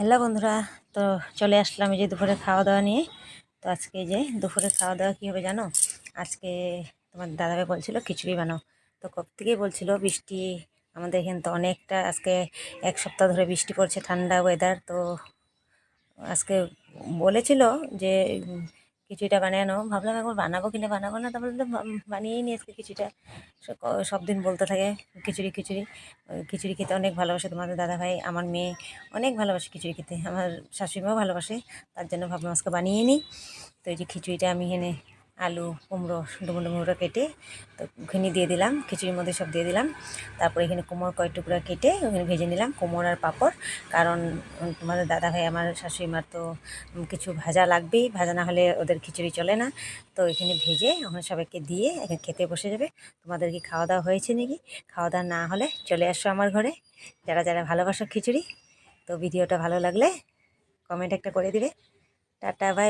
Hello বন্ধুরা, তো চলে আসলাম এই যে দুপুরে খাওয়া দাওয়া নিয়ে। তো আজকে যে দুপুরে খাওয়া দাওয়া কী হবে জানো? আজকে তোমার দাদাভাই বলছিল খিচুড়ি বানাও। তো কব থেকেই বলছিল বৃষ্টি আমাদের এখানে তো অনেকটা, আজকে এক সপ্তাহ ধরে বৃষ্টি পড়ছে, ঠান্ডা ওয়েদার তো আজকে বলেছিল যে খিচুড়িটা বানানো ভাবলাম এখন বানাবো কিনা বানাবো না, তারপরে তো বানিয়েই নিয়ে আজকে খিচুড়িটা। সব দিন বলতে থাকে, খিচুড়ি খিচুড়ি। খিচুড়ি খেতে অনেক ভালোবাসে তোমাদের দাদা ভাই আমার মেয়ে অনেক ভালোবাসে খিচুড়ি খেতে। আমার শাশুড়িমাও ভালোবাসে, তার জন্য ভাবলাম আজকে বানিয়ে নিই। তো এই যে খিচুড়িটা আমি এনে আলু, কুমড়ো ডুমো ডুমোটা কেটে তো ওখানে দিয়ে দিলাম, খিচুড়ির মধ্যে সব দিয়ে দিলাম। তারপরে এখানে কুমড়ো কয় টুকরা কেটে ওখানে ভেজে নিলাম কুমড়ো আর পাঁপড়। কারণ তোমাদের দাদা ভাই আমার শাশুড়ি মার তো কিছু ভাজা লাগবেই। ভাজা না হলে ওদের খিচুড়ি চলে না। তো এখানে ভেজে ওখানে সবাইকে দিয়ে এখানে খেতে বসে যাবে। তোমাদের কি খাওয়া দাওয়া হয়েছে নাকি? খাওয়া দাওয়া না হলে চলে আসো আমার ঘরে। যারা যারা ভালোবাসো খিচুড়ি, তো ভিডিওটা ভালো লাগলে কমেন্ট একটা করে দিবে। Tata bye